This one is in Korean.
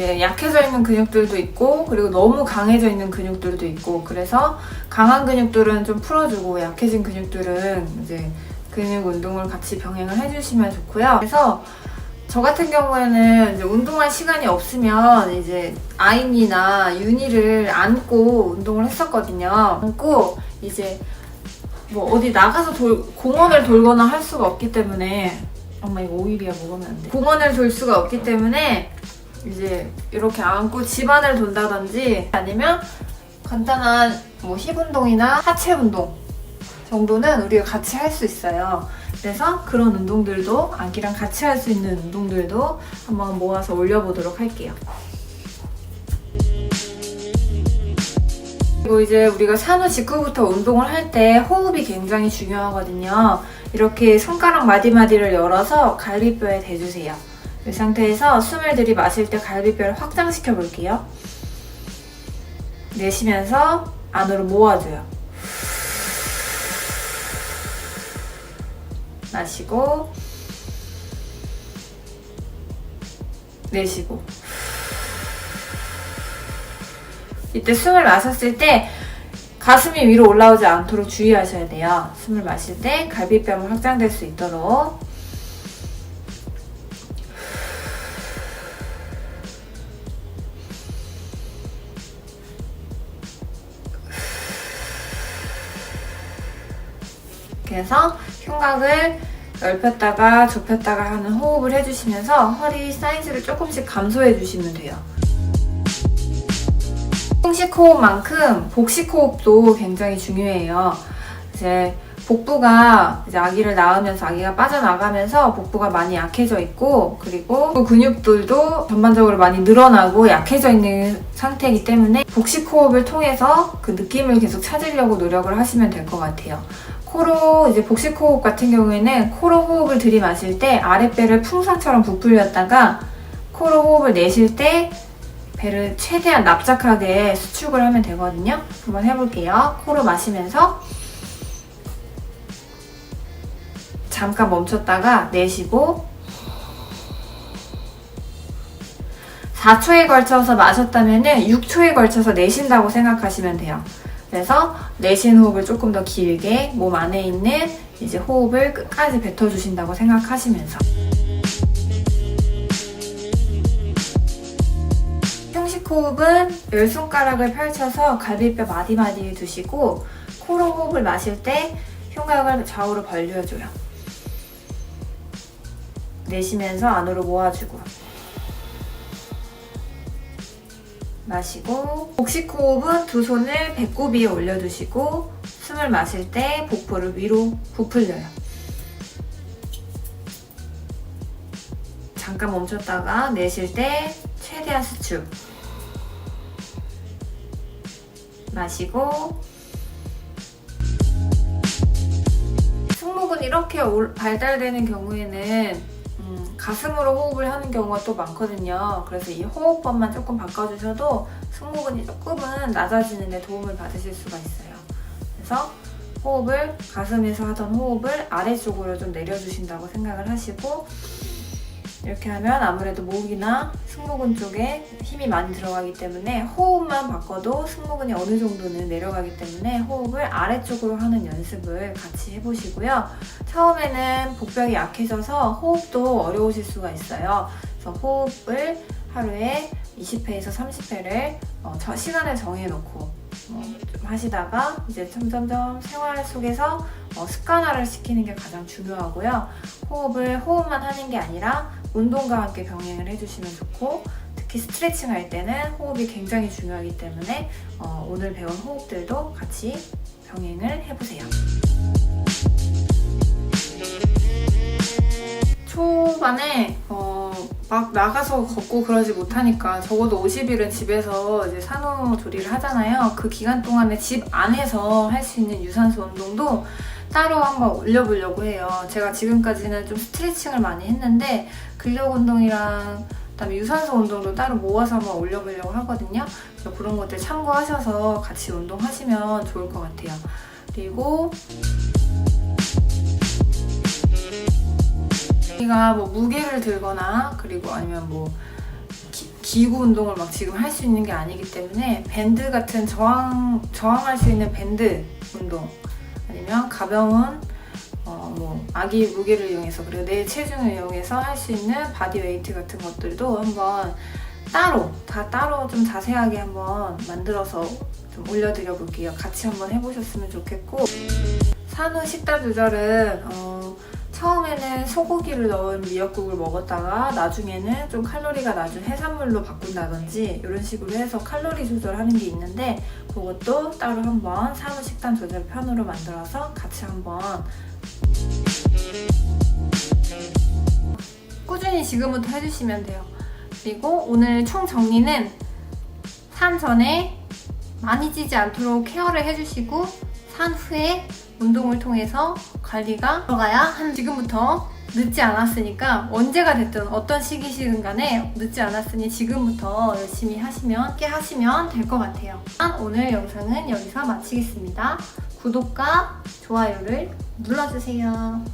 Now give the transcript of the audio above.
이제 약해져 있는 근육들도 있고 그리고 너무 강해져 있는 근육들도 있고 그래서 강한 근육들은 좀 풀어주고 약해진 근육들은 이제 근육 운동을 같이 병행을 해주시면 좋고요. 그래서 저 같은 경우에는 이제 운동할 시간이 없으면 이제 아인이나 윤희를 안고 운동을 했었거든요. 안고 이제 뭐 어디 나가서 돌- 공원을 돌거나 할 수가 없기 때문에 엄마 이거 오일이야 먹으면 안 돼. 공원을 돌 수가 없기 때문에 이제 이렇게 안고 집안을 돈다든지 아니면 간단한 뭐힙 운동이나 하체 운동 정도는 우리가 같이 할 수 있어요. 그래서 그런 운동들도 아기랑 같이 할 수 있는 운동들도 한번 모아서 올려보도록 할게요. 그리고 이제 우리가 산후 직후부터 운동을 할 때 호흡이 굉장히 중요하거든요. 이렇게 손가락 마디마디를 열어서 갈비뼈에 대주세요. 이 상태에서 숨을 들이마실 때 갈비뼈를 확장시켜 볼게요. 내쉬면서 안으로 모아줘요. 마시고 내쉬고 이때 숨을 마셨을 때 가슴이 위로 올라오지 않도록 주의하셔야 돼요. 숨을 마실 때 갈비뼈가 확장될 수 있도록 그래서 흉곽을 넓혔다가 좁혔다가 하는 호흡을 해주시면서 허리 사이즈를 조금씩 감소해 주시면 돼요. 풍식 호흡만큼 복식 호흡도 굉장히 중요해요. 이제 복부가 이제 아기를 낳으면서 아기가 빠져나가면서 복부가 많이 약해져 있고 그리고 그 근육들도 전반적으로 많이 늘어나고 약해져 있는 상태이기 때문에 복식 호흡을 통해서 그 느낌을 계속 찾으려고 노력을 하시면 될 것 같아요. 코로 이제 복식 호흡 같은 경우에는 코로 호흡을 들이마실 때 아랫배를 풍선처럼 부풀렸다가 코로 호흡을 내쉴 때 배를 최대한 납작하게 수축을 하면 되거든요. 한번 해볼게요. 코로 마시면서 잠깐 멈췄다가 내쉬고 4초에 걸쳐서 마셨다면 6초에 걸쳐서 내쉰다고 생각하시면 돼요. 그래서 내쉬는 호흡을 조금 더 길게 몸 안에 있는 이제 호흡을 끝까지 뱉어주신다고 생각하시면서 형식 호흡은 열 손가락을 펼쳐서 갈비뼈 마디마디에 두시고 코로 호흡을 마실 때 흉곽을 좌우로 벌려줘요. 내쉬면서 안으로 모아주고 마시고 복식 호흡은 두 손을 배꼽 위에 올려두시고 숨을 마실 때 복부를 위로 부풀려요. 잠깐 멈췄다가 내쉴 때 최대한 수축. 마시고 승모근 이렇게 올- 발달되는 경우에는 음, 가슴으로 호흡을 하는 경우가 또 많거든요. 그래서 이 호흡법만 조금 바꿔주셔도 승모근이 조금은 낮아지는 데 도움을 받으실 수가 있어요. 그래서 호흡을 가슴에서 하던 호흡을 아래쪽으로 좀 내려주신다고 생각을 하시고 이렇게 하면 아무래도 목이나 승모근 쪽에 힘이 많이 들어가기 때문에 호흡만 바꿔도 승모근이 어느 정도는 내려가기 때문에 호흡을 아래쪽으로 하는 연습을 같이 해보시고요. 처음에는 복벽이 약해져서 호흡도 어려우실 수가 있어요. 그래서 호흡을 하루에 20회에서 30회를 어, 시간을 정해놓고 어, 좀 하시다가 이제 점점점 생활 속에서 어, 습관화를 시키는 게 가장 중요하고요. 호흡을 호흡만 하는 게 아니라 운동과 함께 병행을 해주시면 좋고 특히 스트레칭 할 때는 호흡이 굉장히 중요하기 때문에 어, 오늘 배운 호흡들도 같이 병행을 해보세요. 초반에 어, 막 나가서 걷고 그러지 못하니까 적어도 50일은 집에서 이제 산후조리를 하잖아요. 그 기간 동안에 집 안에서 할 수 있는 유산소 운동도 따로 한번 올려보려고 해요. 제가 지금까지는 좀 스트레칭을 많이 했는데 근력 운동이랑 그다음에 유산소 운동도 따로 모아서 한번 올려보려고 하거든요. 그래서 그런 것들 참고하셔서 같이 운동하시면 좋을 것 같아요. 그리고 우리가 뭐 무게를 들거나 그리고 아니면 뭐 기, 기구 운동을 막 지금 할 수 있는 게 아니기 때문에 밴드 같은 저항 저항할 수 있는 밴드 운동 아니면 가벼운 어, 뭐 아기 무게를 이용해서 그리고 내 체중을 이용해서 할 수 있는 바디 웨이트 같은 것들도 한번 따로 다 따로 좀 자세하게 한번 만들어서 좀 올려드려 볼게요. 같이 한번 해보셨으면 좋겠고 산후 식단 조절은 어, 처음에는 소고기를 넣은 미역국을 먹었다가 나중에는 좀 칼로리가 낮은 해산물로 바꾼다든지 이런 식으로 해서 칼로리 조절하는 게 있는데 그것도 따로 한번 산후 식단 조절 편으로 만들어서 같이 한번 꾸준히 지금부터 해주시면 돼요. 그리고 오늘 총 정리는 산 전에 많이 찌지 않도록 케어를 해주시고 산 후에 운동을 통해서 관리가 들어가야 한 지금부터 늦지 않았으니까 언제가 됐든 어떤 시기시든 간에 늦지 않았으니 지금부터 열심히 하시면 깨 하시면 될 것 같아요. 오늘 영상은 여기서 마치겠습니다. 구독과 좋아요를 눌러주세요.